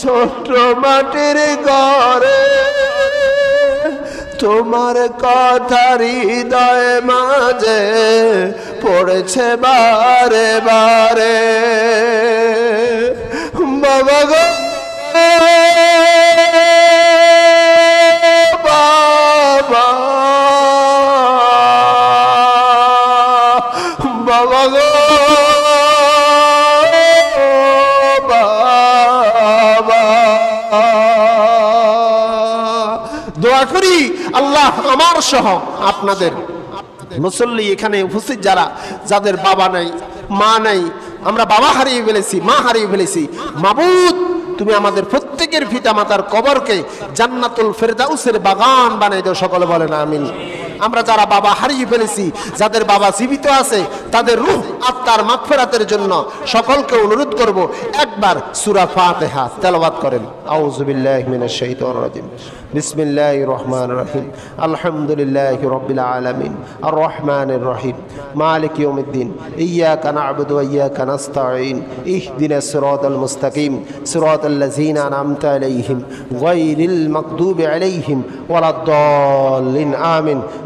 ছোট মাটির ঘরে তোমার কথা হৃদয় মাঝে পড়েছে বারে বারে। দোয়া আল্লাহ আমার সহ আপনাদের। মুসল্লি এখানে উপস্থিত যারা, যাদের বাবা নাই, মা নাই, আমরা বাবা হারিয়ে ফেলেছি, মা হারিয়ে ফেলেছি। মাবুদ, তুমি আমাদের প্রত্যেকের পিতা মাতার কবরকে জান্নাতুল ফেরদাউসের বাগান বানাই দাও, সকলে বলেন আমিন। আমরা যারা বাবা হারিয়ে ফেলেছি, যাদের বাবা জীবিত আছে, তাদের রূহ আত্মার মাগফিরাতের জন্য সকলকে অনুরোধ করব, একবার সূরা ফাতিহা তেলাওয়াত করেন। আউযু বিল্লাহি মিনাশ শাইতানির রাজিম। বিসমিল্লাহির রহমানির রহিম। আলহামদুলিল্লাহি রাব্বিল আলামিন। আর রহমানির রহিম। মালিক ইয়াউমিদ্দিন। মুস্তাকিম। সিরাতাল লাযিনা আন'আমতা আলাইহিম। আলাইহিম। ওয়ালাদ-দাল্লিন। আমিন।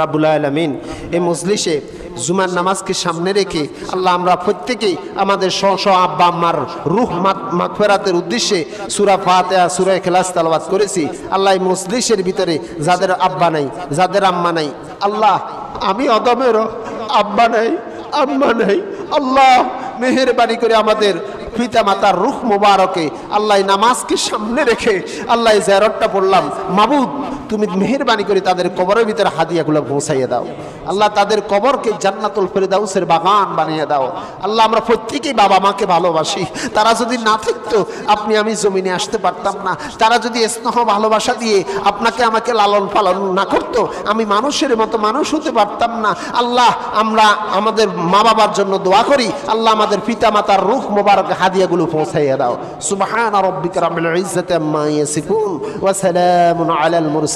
রাবুল আলমিন, এই মজলিসে জুমার নামাজকে সামনে রেখে আল্লাহ আমরা প্রত্যেকেই আমাদের স্ব স্ব আব্বা আম্মার রুহ মাগফেরাতের উদ্দেশ্যে সুরা ফাতেহা, সুরা খেলাস তালবাদ করেছি। আল্লাহ এই মজলিসের ভিতরে যাদের আব্বা নাই, যাদের আম্মা নাই, আল্লাহ, আমি অদমেরও আব্বা নাই, আম্মা নাই, আল্লাহ মেহেরবানি করে আমাদের পিতা মাতার রুখ মোবারকে আল্লাহ নামাজকে সামনে রেখে আল্লাহ জেরটটা পড়লাম। মাবুদ তুমি মেহরবানি করে তাদের কবরের ভিতরে হাদিয়াগুলো পৌঁছাইয়ে দাও। আল্লাহ তাদের কবরকে জান্নাতুল ফেরদাউসের বাগান বানিয়ে দাও। আল্লাহ আমরা প্রত্যেকেই বাবা মাকে ভালোবাসি। তারা যদি না থাকতো, আপনি আমি জমিনে আসতে পারতাম না। তারা যদি স্নেহ ভালোবাসা দিয়ে আপনাকে আমাকে লালন পালন না করতো, আমি মানুষের মতো মানুষ হতে পারতাম না। আল্লাহ, আমরা আমাদের মা বাবার জন্য দোয়া করি। আল্লাহ আমাদের পিতা মাতার রুখ মোবারক হাদিয়াগুলো পৌঁছাইয়া দাও। সুবহান রাব্বিকা রাব্বিল ইজ্জাতি আম্মা ইয়াসিফুন ওয়া সালামুন আলাল মুরসালিন।